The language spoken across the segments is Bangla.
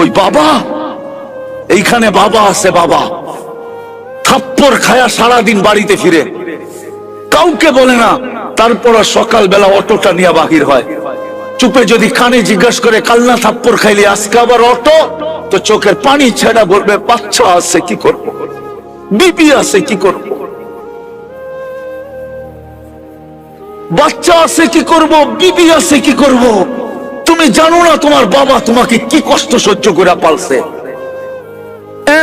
ওই বাবা, এইখানে বাবা আছে বাবা। থাপ্পড় খায়া সারাদিন বাড়িতে ফিরে। কাউকে বলে না, তারপর সকালবেলা অটোটা নিয়ে বাহির হয়। চুপে যদি কানে জিজ্ঞাসা করে কালনা থাপ্পড় খাইলে, আজকে আবার অটো? তো চোখের পানি ছেড়া বলবে, বাচ্চা আছে, কি করব? বিপি আছে, কি করব? বাচ্চা আছে, কি করব? বিবি আছে, কি করব? তুমি জানো না তোমার বাবা তোমাকে কি কষ্ট সহ্য করে পালছে?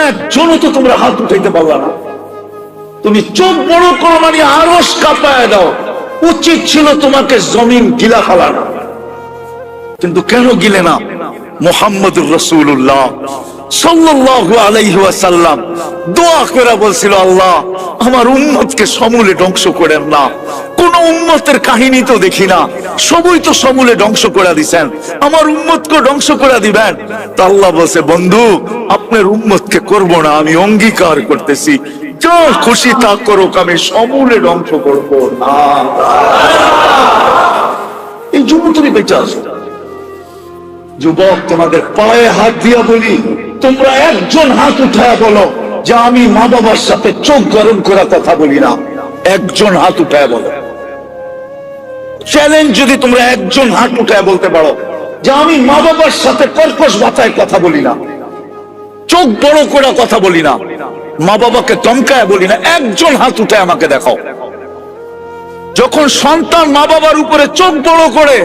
একজনও তো তোমরা হাত উঠাইতে পারলা না। তুমি চোখ বড় করো মানে আরস কাঁপায় দাও। উচিত ছিল তোমাকে জমিন গিলা ফেলানো কিন্তু কেন গিলে না? মোহাম্মদুর রসুল্লাহ সাল্লাল্লাহু আলাইহি দোয়া করে বলছিল, আল্লাহ, আমার উম্মতকে সমূলে ধ্বংস করেন না। কোন উম্মতের কাহিনী তো দেখি না। সবই তো সমূলে ধ্বংস করে দিছেন। আমার উম্মতকে ধ্বংস করে দিবেন। তা আল্লাহ বলছে, বন্ধু, আপনার উম্মতকে করব না, আমি অঙ্গীকার করতেছি। যা খুশি তা করুক, আমি সমূলে ধ্বংস করব এই যুবক তোমাদের পায়ে হাত দিয়া বলি, তোমরা একজন হাত উঠায় বলো, যে আমি মা বাবার সাথে চোখ গরম করে কথা বলি না। একজন হাত উঠায় বলো। চ্যালেঞ্জ যদি তোমরা একজন হাত উঠায় বলতে পারো যে আমি মা বাবার সাথে কর্কশ ভাষায় কথা বলি না, চোখ বড় করে কথা বলি না, মা বাবাকে চমকায় বলি না, একজন হাত উঠায় আমাকে দেখাও। যখন সন্তান মা বাবার উপরে চোখ বড় করে,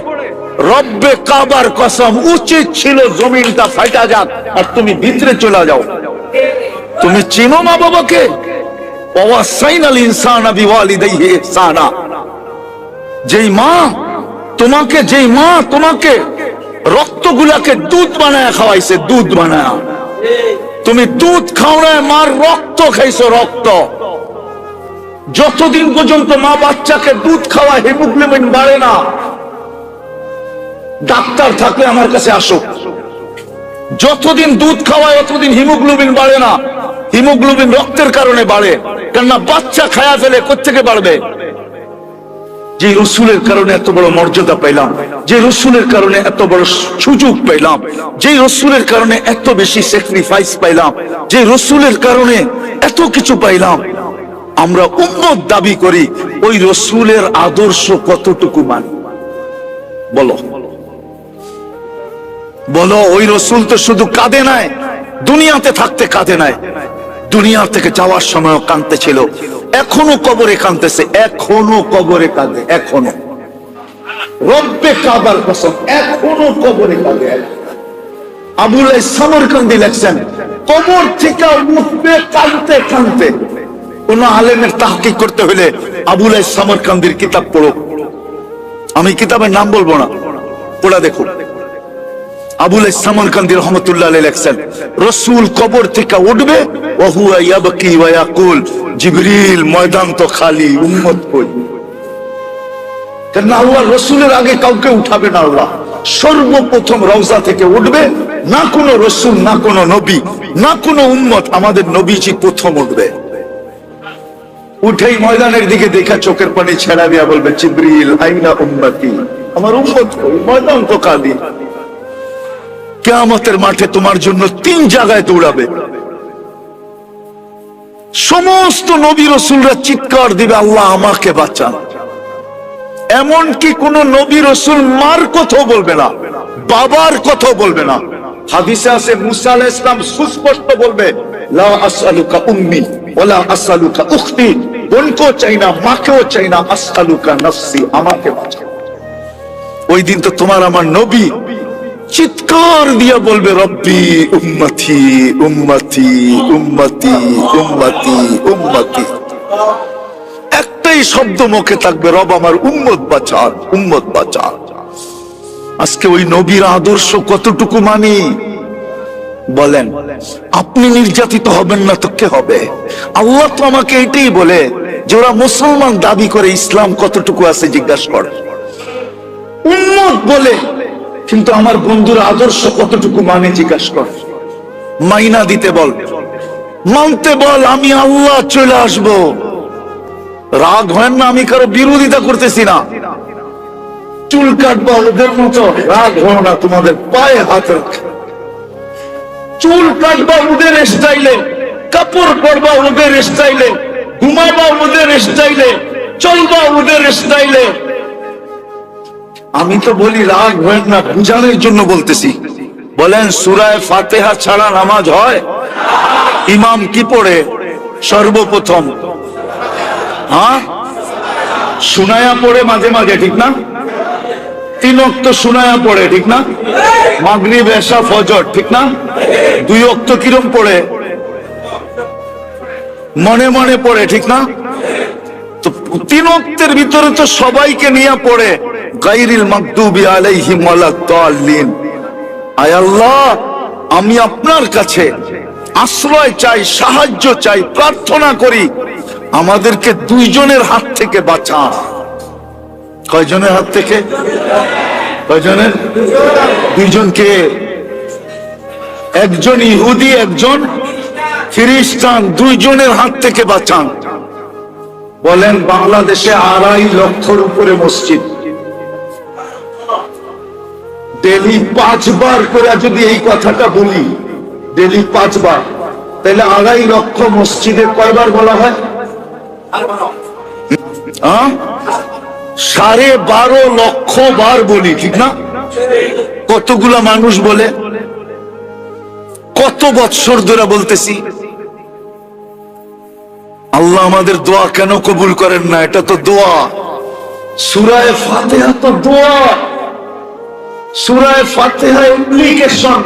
রব্বে কাবার কসম, উচিত ছিল জমিনটা ফাইটা যাক, আর তুমি ভিতরে চলে যাও। তুমি চিনো মা বাবাকে? ওয়াসাইনাল ইনসানা বিওয়ালিদাইহি ইহসানা। যেই মা তোমাকে, যেই মা তোমাকে রক্তগুলাকে দুধ বানায় খাওয়াইছে, দুধ বানায়। তুমি দুধ খাওয়ায় মার রক্ত খাইছো, রক্ত। যতদিন পর্যন্ত মা বাচ্চাকে দুধ খাওয়া হিমোগ্লোবিন বাড়ে না, ডাক্তার থাকলে আমার কাছে আসো যতদিন দুধ খাওয়ায় ততদিন হিমোগ্লোবিন বাড়ে না, হিমোগ্লোবিন রক্তের কারণে বাড়ে। কেননা বাচ্চা খায়া ফেলে কোথেকে বাড়বে? যে রসুলের কারণে এত বড় মর্যাদা পেলাম যে রসুলের কারণে এত বড় সুযোগ পেলাম যে রসুলের কারণে এত বেশি স্যাক্রিফাইস পাইলাম, যে রসুলের কারণে এত কিছু পাইলাম। আমরা উন্নত দাবি করি, ওই রসুলের আদর্শ কতটুকু মানি? বলো। বলো, ওই রসুল তো শুধু কাঁদে নাই, দুনিয়াতে থাকতে কাঁদে নাই। দুনিয়া থেকে যাওয়ার সময় কাঁদতে ছিল এখনও কবরে কাঁদতেছে, এখনও কবরে কাঁদে, এখনও। রব্বে কাবার কসম, এখনও কবরে কাঁদে। আবুল সামরকান্দি লেখছেন, কবর থেকে উঠবে, কাঁদতে কাঁদতে। কোন আলেমের তাহকি করতে হলে আবুল সামরকান্দির কিতাব পড়ো। আমি কিতাবের নাম বলব না, পড়া দেখুন। সর্বপ্রথম রওজা থেকে উঠবে, না কোনো রসুল, না কোনো নবী, না কোনো উম্মত, আমাদের নবীজি প্রথম উঠবে। উঠেই ময়দানের দিকে দেখা চোখের পানি ছেড়া বলবে, জিবরিল, আইনা উম্মতি? আমার উম্মত কই? ময়দান তো খালি। কেয়ামতের মাঠে তোমার জন্য তিন জায়গায় দৌড়াবে। সমস্ত নবী রসুলরা চিৎকার দিবে, আল্লাহ আমাকে বাঁচান। এমনকি কোন নবী রসুল মার কথাও বলবে না, বাবার কথাও বলবে না। হাদিসে আছে, মুসা আলাইহিস ইসলাম সুস্পষ্ট বলবে, লা উম্মি আসআলুকা উখতি। বোনকেও চাই না, মাকেও চাই না আমাকে ওই দিন তো তোমার আমার নবী চিৎকার দিয়া বলবে, রব্বি, উম্মতি উম্মতি উম্মতি উম্মতি উম্মতি। একটাই শব্দ মুখে থাকবে, রব আমার উম্মত বাঁচান উম্মত বাঁচান। আজকে ওই নবীর আদর্শ কতটুকু মানি? বলেন, আপনি নির্যাতিত হবেন না তো কে হবে? আল্লাহ তো আমাকে এটাই বলে যে ওরা মুসলমান দাবি করে, ইসলাম কতটুকু আছে জিজ্ঞাসা করে। উন্মত বলে কিন্তু আমার বন্ধুর আদর্শ কতটুকু মানে জিজ্ঞাসা কর। মাইনা দিতে বল। মানতে বল, আমি আল্লাহ চলে আসব। রাগ হয় না, আমি কারও বিরোধিতা করতেছি না। চুল কাটবা, ওদের মতো রাগ হয় না, তোমাদের পায়ে হাত চুল কাটবা, ওদের স্টাইলে কাপড় পরবা, ওদের স্টাইলে ঘুমাবা, ওদের স্টাইলে চলবা, ওদের স্টাইলে আমি তো বলি, রাগ হয় না বুঝানোর জন্য বলতেছি। বলেন, সুরায় ফাতেহা ছাড়া নামাজ হয়? ইমাম কি পড়ে? সর্বপ্রথম। হ্যাঁ? সুনায়া পড়ে মাঝে মাঝে, ঠিক না? তিন অক্ত সুনায়া পড়ে, ঠিক না? মাগরিব এসা ফজর, ঠিক না? দুই অক্ত কিরম পড়ে? মনে মনে পড়ে, ঠিক না? তো তিন অক্তের ভিতরে তো সবাইকে নিয়ে পড়ে। গাইরিল মাকদুবি আলাইহিম ওয়ালাদ-দাল্লিন আয় আল্লাহ, আমি আপনার কাছে আশ্রয় চাই, সাহায্য চাই, প্রার্থনা করি। আমাদেরকে দুইজনের হাত থেকে বাঁচান কয়জনের হাত থেকে? কয়জনের? দুইজনকে। একজন ইহুদি, একজন খ্রিস্টান, দুইজনের হাত থেকে বাঁচান। বলেন, বাংলাদেশে আড়াই লক্ষর উপরে মসজিদ। ডেলি পাঁচবার করে যদি এই কথাটা বলি, ডেলি পাঁচবার, তাহলে আড়াই লক্ষ মসজিদে কয়বার বলা হয়? সাড়ে বারো লক্ষ বার বলি, ঠিক না? কতগুলা মানুষ বলে? কত বৎসর ধরে বলতেছি? আল্লাহ আমাদের দোয়া কেন কবুল করেন না? এটা তো দোয়া। সুরায় ফাতেহা তো দোয়া। সুরায় ফাতেহা অ্যাপ্লিকেশন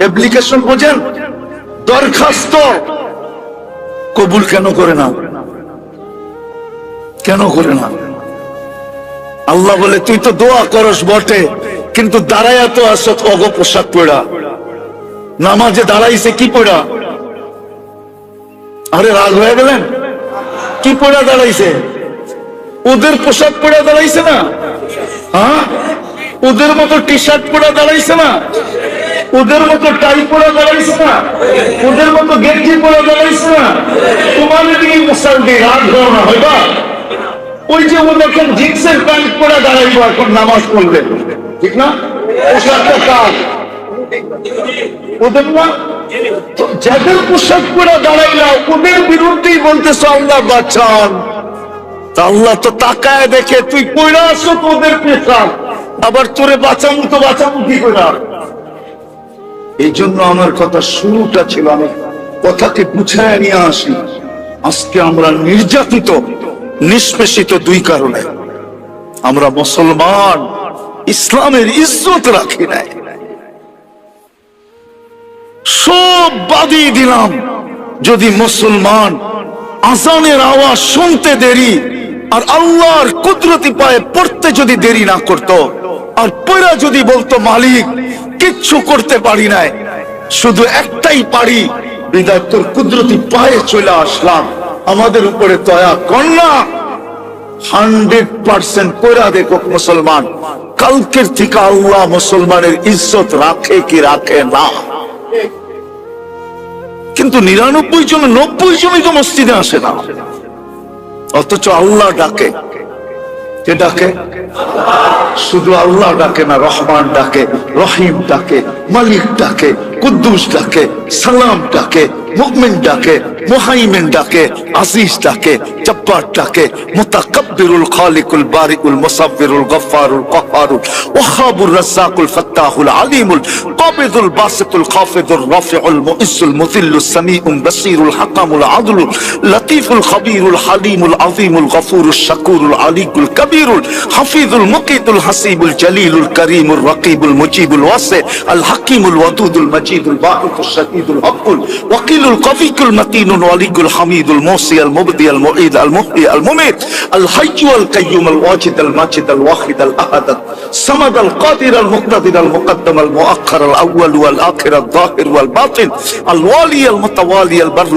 অ্যাপ্লিকেশন বোঝেন? দরখাস্ত। কবুল কেন করে না? কেন করে না? আল্লাহ বলে, তুই তো দোয়া করস বটে, কিন্তু দাঁড়াইয়া তো আস অগ পোশাক পড়া। নামাজে দাঁড়াইছে কি পড়া? আরে রাগ হয়ে গেলেন? কি পড়া দাঁড়াইছে? ওদের পোশাক পড়া দাঁড়াইছে না? হ্যাঁ? ওদের মতো টি শার্ট পরা দাঁড়াইছে না। ওদের মতো টাই পরা দাঁড়াইছে না। ওদের মতো গেঞ্জি পরা দাঁড়াইছে না। তোমার দিকে মুসলমান রাগ হও না হইবা ওই যে ও দেখেন জিন্সের প্যান্ট পরে দাঁড়াইবো এখন নামাজ পড়বে। ঠিক না? পোশাকটা কাজ ওদের না? যাদের পোশাক পরে দাঁড়াইলা, ওদের বিরুদ্ধেই বলতেছ, আল্লাহ বাঁচান। আল্লাহ তো তাকায় দেখে, তুই কইরা আসো তোদের পেশাক আবার তোরে বাঁচামু তো বাঁচামু কি এই জন্য আমার কথা শুরুটা ছিল, আমি কথাকে গুছায় নিয়ে আসি। আজকে আমরা নির্যাতিত, নিষ্পেষিত দুই কারণে। আমরা মুসলমান, ইসলামের ইজ্জত রাখি নাই। সব বাদিয়ে দিলাম। যদি মুসলমান আজানের আওয়াজ শুনতে দেরি আর আল্লাহর কুদরতি পায়ে পড়তে যদি দেরি না করত, আর পড়া যদি বলতো, মালিক, কিচ্ছু করতে পারি নাই, শুধু একটাই পারি, বিদায় তোর কুদরতি পায়ে চলে আসলাম, আমাদের উপরে দয়া কন্যা হান্ড্রেড পার্সেন্ট পড়া দেখো মুসলমান, কালকের থেকে আল্লাহ মুসলমানের ইজ্জত রাখে কি রাখে না। কিন্তু নিরানব্বই জন নব্বই জনই তো মসজিদে আসে না। অথচ আল্লাহ ডাকে। কে ডাকে? শুধু আল্লাহ ডাকে না, রহমান ডাকে, রহিম ডাকে, মালিক ডাকে, কুদ্দুস ডাকে, সালাম ডাকে মুকমিন ডাকে মুহাইমিন ডাকে আজিজ ডাকে জব্বার ডাকে মুতাকাব্বিরুল খালিকুল বারিকুল মুসাব্বিরুল গফফারুল কহ্হারুল ওয়াহাবুর রাজ্জাকুল ফাত্তাহুল আলিমুল কাবিদুল বাসিতুল খাফিদুর রাফিউল মুইসুল মুযিল্লুস সামিউল বাসীরুল হাকামুল আদলুল লতীফুল খবীরুল হালিমুল আযীমুল গফুরুশ শাকুরুল আলিকুল কবীরুল হাফিজুল মুকিতুল হাসিবুল জলিলুল করিমুল রকিবুল মুজিবুল ওয়াসি আল হাকিমুল ওয়াদুদুল মজিদুল বাহিকুল শাহীদুল হকুল ওয়াকিলুল الجليل القوي المتين الوليد الحميد الموصي المبدي المعيد المحيي المميت الحي القيوم الواجد الماجد الواحد الأحد الصمد القادر المقتدر المقدم المؤخر الأول والآخر الظاهر والباطن الوالي المتوالي البر